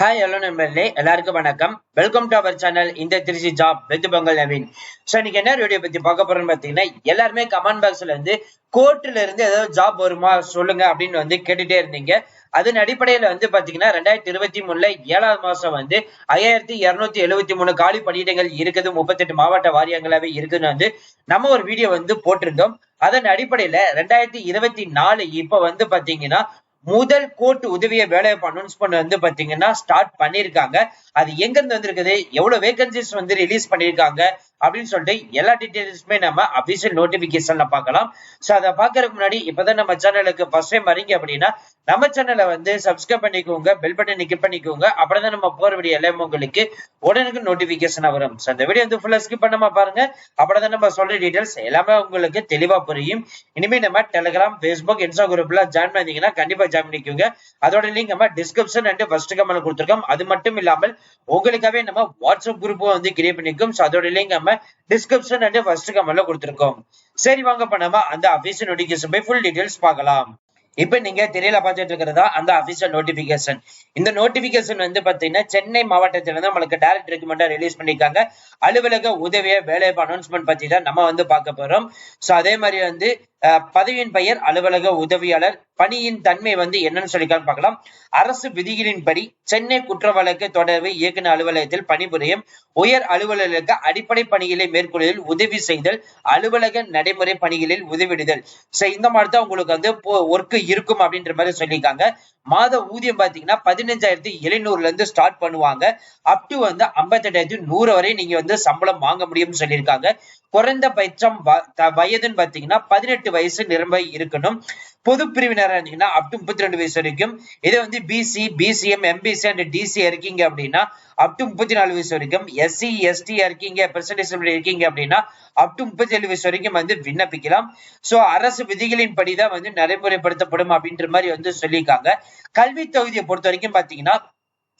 Hi hello நண்பர்களே. எல்லாருக்கும் வணக்கம். வெல்கம் டு அவர் சேனல் இந்த Trichy job with Pongal Naveen. So இன்னைக்கு என்ன வீடியோ பத்தி பார்க்க போறோம்னு பாத்தீங்கன்னா எல்லாருமே கமெண்ட் பாக்ஸ்ல இருந்து கோர்ட்ல இருந்து ஏதாவது ஜாப் வருமா சொல்லுங்க அப்படின்னு வந்து கேட்டுட்டே இருந்தீங்க. அதன் அடிப்படையில வந்து பாத்தீங்கன்னா ரெண்டாயிரத்தி இருபத்தி மூணுல ஏழாவது மாசம் வந்து ஐயாயிரத்தி இருநூத்தி எழுபத்தி மூணு காலி பணியிடங்கள் இருக்குது. முப்பத்தெட்டு மாவட்ட வாரியங்களாவே இருக்குன்னு வந்து நம்ம ஒரு வீடியோ வந்து போட்டிருந்தோம். அதன் அடிப்படையில ரெண்டாயிரத்தி இருபத்தி நாலு இப்ப வந்து பாத்தீங்கன்னா முதல் கோர்ட் உதவிய வேலைவாய்ப்பு அனௌன்ஸ்மெண்ட் வந்து பாத்தீங்கன்னா ஸ்டார்ட் பண்ணிருக்காங்க அது எங்க இருந்து வந்திருக்குது? எவ்வளவு வேகன்சிஸ் வந்து ரிலீஸ் பண்ணிருக்காங்க அப்படின்னு சொல்லிட்டு எல்லா டீட்டெயில்ஸுமே நம்ம அபிஷியல் நோட்டிபிகேஷன்ல பார்க்கலாம். சோ அதை பாக்குறதுக்கு முன்னாடி இப்பதான் நம்ம சேனலுக்கு ஃபர்ஸ்ட் டைம் வரீங்க அப்படின்னா நம்ம சேனலை வந்து சப்ஸ்கிரைப் பண்ணிக்கோங்க பெல் பட்டனை கிளிக் பண்ணிக்கோங்க. அப்படிதான் நம்ம போற வீடியோ எல்லாமே உங்களுக்கு உடனுக்கு நோட்டிபிகேஷன் வரும். ஸோ அந்த வீடியோ வந்து ஃபுல்லாக ஸ்கிப் பண்ணாம பாருங்க. அப்படிதான் நம்ம சொல்ற டீடைல்ஸ் எல்லாமே உங்களுக்கு தெளிவா புரியும். இனிமே நம்ம டெலிகிராம் ஃபேஸ்புக் இன்ஸ்டா குரூப்ல ஜாயின் பண்ணீங்கன்னா கண்டிப்பா ஜாயின் பண்ணிக்கோங்க. அதோட லிங்க் நம்ம டிஸ்கிரிப்ஷன் அண்ட் ஃபர்ஸ்ட் கமெண்ட் கொடுத்துருக்கோம். அது மட்டும் இல்லாமல் உங்களுக்காகவே நம்ம வாட்ஸ்அப் குரூப்பும் வந்து கிரியேட் பண்ணிக்கும். சோ அதோட லிங்க் நம்ம டிஸ்கிரிப்ஷன் அண்ட் ஃபர்ஸ்ட் கமெண்ட்ல கொடுத்துருக்கோம். சரி வாங்க இப்ப நம்ம அந்த அபிஷியல் நோட்டிபிகேஷன் போய் ஃபுல் டீடைல்ஸ் பார்க்கலாம். இப்ப நீங்க திரையில பார்த்துட்டு இருக்கிறதா? அந்த அபிஷியல் நோட்டிபிகேஷன் இந்த நோட்டிபிகேஷன் வந்து பாத்தீங்கன்னா சென்னை மாவட்டத்துல இருந்து நம்மளுக்கு டைரக்ட் ரெக்கமெண்டா ரிலீஸ் பண்ணிருக்காங்க அலுவலக உதவிய வேலைவாய்ப்பு அனௌன்ஸ்மெண்ட் பத்தி தான் நம்ம வந்து பார்க்க போறோம். சோ அதே மாதிரி வந்து பதவியின் பெயர் அலுவலக உதவியாளர். பணியின் தன்மை வந்து என்னன்னு சொல்லிக்கலாம் பார்க்கலாம். அரசு விதிகளின்படி சென்னை குற்ற வழக்கு தொடர்பு இயக்குநர் அலுவலகத்தில் பணிபுரியும் உயர் அலுவலர்களுக்கு அடிப்படை பணிகளை மேற்கொள்வதில் உதவி செய்தல் அலுவலக நடைமுறை பணிகளில் உதவிடுதல். சோ இந்த மாதிரி தான் உங்களுக்கு வந்து ஒர்க் இருக்கும் அப்படின்ற மாதிரி சொல்லியிருக்காங்க. மாத ஊதியம் பாத்தீங்கன்னா பதினஞ்சாயிரத்தி எழுநூறுல இருந்து ஸ்டார்ட் பண்ணுவாங்க. அப் டு வந்து ஐம்பத்தெட்டாயிரத்தி நூறு வரை நீங்க வந்து சம்பளம் வாங்க முடியும்னு சொல்லியிருக்காங்க. குறைந்தபட்சம் வ- த- வயதுன்னு பாத்தீங்கன்னா பதினெட்டு வயசு நிரம்ப இருக்கணும். பொது பிரிவினராக இருந்தீங்கன்னா அப் டு முப்பத்தி ரெண்டு வயசு வரைக்கும். இதே வந்து BC BCM MBC and DC இருக்கீங்க அப்படின்னா அப் டு முப்பத்தி நாலு வயசு வரைக்கும். எஸ்சி எஸ்டி இருக்கீங்க பெர்சன்டேஜ் இருக்கீங்க அப்படின்னா அப் டு முப்பத்தி ஏழு வயசு வரைக்கும் வந்து விண்ணப்பிக்கலாம். சோ அரசு விதிகளின் படிதான் வந்து நடைமுறைப்படுத்தப்படும் அப்படின்ற மாதிரி வந்து சொல்லியிருக்காங்க. கல்வி தொகுதியை பொறுத்த வரைக்கும் பாத்தீங்கன்னா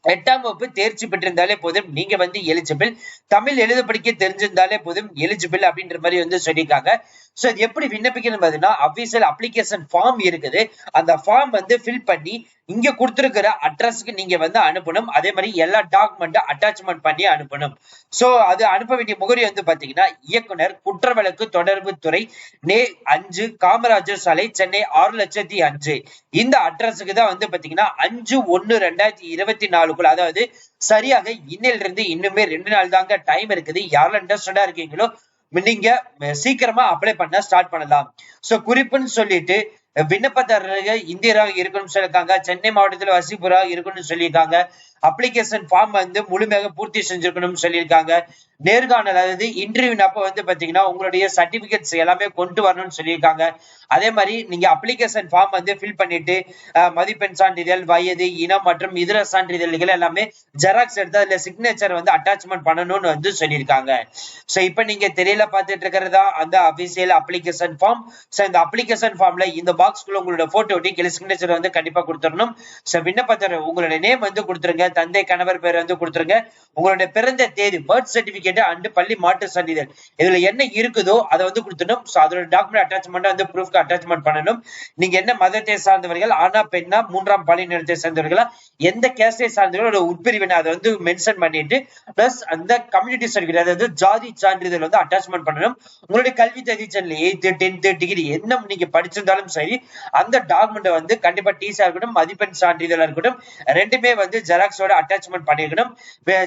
எட்டாம் வகுப்பு தேர்ச்சி பெற்றிருந்தாலே போதும். நீங்க வந்து எலிஜிபிள் தமிழ் எழுத படிக்க தெரிஞ்சிருந்தாலே போதும். எலிஜிபிள் அப்படின்ற மாதிரி வந்து சொல்லியிருக்காங்க. ஸோ இது எப்படி விண்ணப்பிக்கணும் பார்த்தீங்கன்னா அபிஷியல் அப்ளிகேஷன் ஃபார்ம் இருக்குது. அந்த ஃபார்ம் வந்து ஃபில் பண்ணி இங்க கொடுத்துருக்கிற அட்ரஸ்க்கு நீங்க வந்து அனுப்பணும். அதே மாதிரி எல்லா டாக்குமெண்ட்டும் அட்டாச்மெண்ட் பண்ணி அனுப்பணும். சோ அது அனுப்ப வேண்டிய முகரி வந்து பாத்தீங்கன்னா இயக்குனர் குற்ற வழக்கு தொடர்பு துறை நே அஞ்சு காமராஜர் சாலை சென்னை ஆறு லட்சத்தி அஞ்சு. இந்த அட்ரஸுக்கு தான் வந்து பாத்தீங்கன்னா அஞ்சு ஒன்னு ரெண்டாயிரத்தி இருபத்தி நாலு நாலுக்குள்ள அதாவது சரியாக இன்னையில இருந்து இன்னுமே ரெண்டு நாள் தாங்க டைம் இருக்குது. யாரெல்லாம் இன்ட்ரெஸ்டடா இருக்கீங்களோ நீங்க சீக்கிரமா அப்ளை பண்ண ஸ்டார்ட் பண்ணலாம். சோ குறிப்புன்னு சொல்லிட்டு விண்ணப்பதாரர்கள் இந்தியராக இருக்கணும்னு சொல்லியிருக்காங்க. சென்னை மாவட்டத்தில் வசிப்பூராக இருக்கணும்னு சொல்லியிருக்காங்க. அப்ளிகேஷன் ஃபார்ம் வந்து முழுமையாக பூர்த்தி செஞ்சிருக்கணும்னு சொல்லியிருக்காங்க. நேர்காணல் அதாவது இன்டர்வியூ அப்போ வந்து பார்த்தீங்கன்னா உங்களுடைய சர்டிபிகேட்ஸ் எல்லாமே கொண்டு வரணும்னு சொல்லியிருக்காங்க. அதே மாதிரி நீங்க அப்ளிகேஷன் ஃபார்ம் வந்து ஃபில் பண்ணிட்டு மதிப்பெண் சான்றிதழ் வயது இனம் மற்றும் இதர சான்றிதழ்கள் எல்லாமே ஜெராக்ஸ் எடுத்து அதில் சிக்னேச்சர் வந்து அட்டாச்மெண்ட் பண்ணணும்னு வந்து சொல்லியிருக்காங்க. ஸோ இப்போ நீங்க தெரியல பார்த்துட்டு இருக்கிறதா? அந்த அபிஷியல் அப்ளிகேஷன் ஃபார்ம் ஸோ இந்த அப்ளிகேஷன் ஃபார்ம்ல இந்த பாக்ஸ்க்குள்ள உங்களோட போட்டோ ஒட்டி கீழே சிக்னேச்சர் வந்து கண்டிப்பா கொடுத்துடணும். சோ விண்ணப்பத்தர் உங்களுடைய நேம் வந்து கொடுத்துருங்க. தந்தை கணவர் பேர் வந்து கொடுத்துருங்க. உங்களுடைய பிறந்த தேதி பர்த் சர்டிபிகேட் அண்ட் பள்ளி மாட்டு சான்றிதழ் இதுல என்ன இருக்குதோ அதை வந்து கொடுத்துடணும். சோ அதோட டாக்குமெண்ட் அட்டாச்மெண்ட் வந்து ப்ரூஃப்க்கு அட்டாச்மெண்ட் பண்ணணும். நீங்க என்ன மதத்தை சார்ந்தவர்கள் ஆனா பெண்ணா மூன்றாம் பாலினத்தை சார்ந்தவர்களா எந்த கேஸ்டை சார்ந்தவர்களோட உட்பிரிவினை அதை வந்து மென்ஷன் பண்ணிட்டு பிளஸ் அந்த கம்யூனிட்டி சர்டிபிகேட் அதாவது ஜாதி சான்றிதழ் வந்து அட்டாச்மெண்ட் பண்ணணும். உங்களுடைய கல்வி தகுதி சேனல் எயித்து டென்த்து டிகிரி என்ன நீங்க படிச்சிருந்தாலும் சரி அந்த டாக்குமெண்ட் வந்து கண்டிப்பா டிசியா இருக்கட்டும் மதிப்பெண் சான்றிதழா இருக்கட்டும் ரெண்டுமே வந்து ஜெராக்ஸோட அட்டாச்மெண்ட் பண்ணிருக்கணும்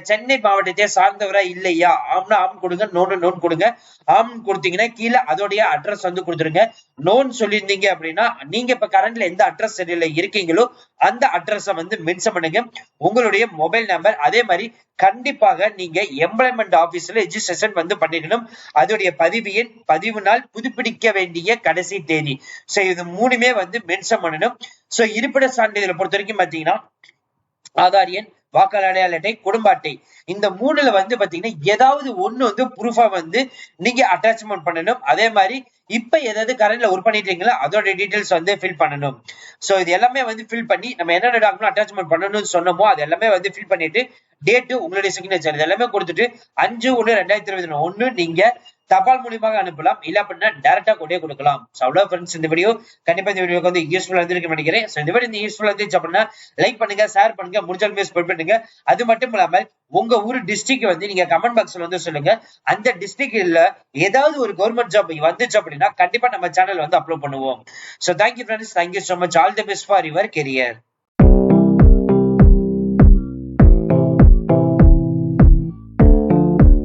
சென்னை மாவட்டத்தை சார்ந்தவரா இல்லையா? ஆம்னா ஆம் கொடுங்க நோன் நோன் கொடுங்க. ஆம் கொடுத்தீங்கன்னா கீழே அதோடைய அட்ரஸ் வந்து கொடுத்துருங்க. நோன் சொல்லியிருந்தீங்க அப்படின்னா நீங்க இப்ப கரண்ட்ல எந்த அட்ரஸ் சரியில்லை இருக்கீங்களோ அந்த அட்ரஸ வந்து மென்ஷன் பண்ணுங்க. உங்களுடைய மொபைல் நம்பர் அதே மாதிரி கண்டிப்பாக நீங்க எம்ப்ளாய்மெண்ட் ஆபீஸ்ல ரெஜிஸ்ட்ரேஷன் வந்து பண்ணிக்கணும் அதோடைய பதிவு எண் பதிவு நாள் புதுப்பிடிக்க வேண்டிய கடைசி தேதி. சோ இது மூணுமே வந்து மென்ஷன் பண்ணணும் சோ இருப்பிட சான்றிதழை பொறுத்த வரைக்கும் பாத்தீங்கன்னா ஆதார் எண் வாக்காளர் அடையாள அட்டை குடும்ப அட்டை. இந்த மூணுல வந்து பாத்தீங்கன்னா ஏதாவது ஒண்ணு வந்து ப்ரூஃபா வந்து நீங்க அட்டாச்மெண்ட் பண்ணணும். அதே மாதிரி இப்ப ஏதாவது கரண்ட்ல ஒர்க் பண்ணிட்டீங்களா அதோட டீடைல்ஸ் வந்து ஃபில் பண்ணணும். சோ இது எல்லாமே வந்து ஃபில் பண்ணி நம்ம என்னென்ன டாக்குமெண்ட் அட்டாச்மெண்ட் பண்ணணும்னு சொன்னோமோ அது எல்லாமே வந்து ஃபில் பண்ணிட்டு டேட்டு உங்களுடைய சிக்னேச்சர் இது எல்லாமே கொடுத்துட்டு அஞ்சு ஒண்ணு ரெண்டாயிரத்தி இருபத்தி ஒண்ணு நீங்க தபால் மூலியமாக அனுப்பலாம். இல்ல அப்படின்னா டேரக்டா கொண்டே கொடுக்கலாம். சோ அவ்வளவு ஃப்ரெண்ட்ஸ் இந்த வீடியோ கண்டிப்பா இந்த வீடியோக்கு வந்து யூஸ்ஃபுல்லா இருந்திருக்கு நினைக்கிறேன். சோ இந்த வீடியோ இந்த யூஸ்ஃபுல்லா இருந்துச்சு அப்படின்னா லைக் பண்ணுங்க ஷேர் பண்ணுங்க முடிஞ்சாலுமே ஸ்ப்ரெட் பண்ணுங்க. அது மட்டும் இல்லாம உங்க ஊர் டிஸ்ட்ரிக்ட் வந்து நீங்க கமெண்ட் பாக்ஸ்ல வந்து சொல்லுங்க. அந்த டிஸ்ட்ரிக்ட்ல ஏதாவது ஒரு கவர்மெண்ட் ஜாப் வந்துச்சு அப்படின்னா கண்டிப்பா நம்ம சேனல் வந்து அப்லோட் பண்ணுவோம். So thank you friends thank you so much all the best for your career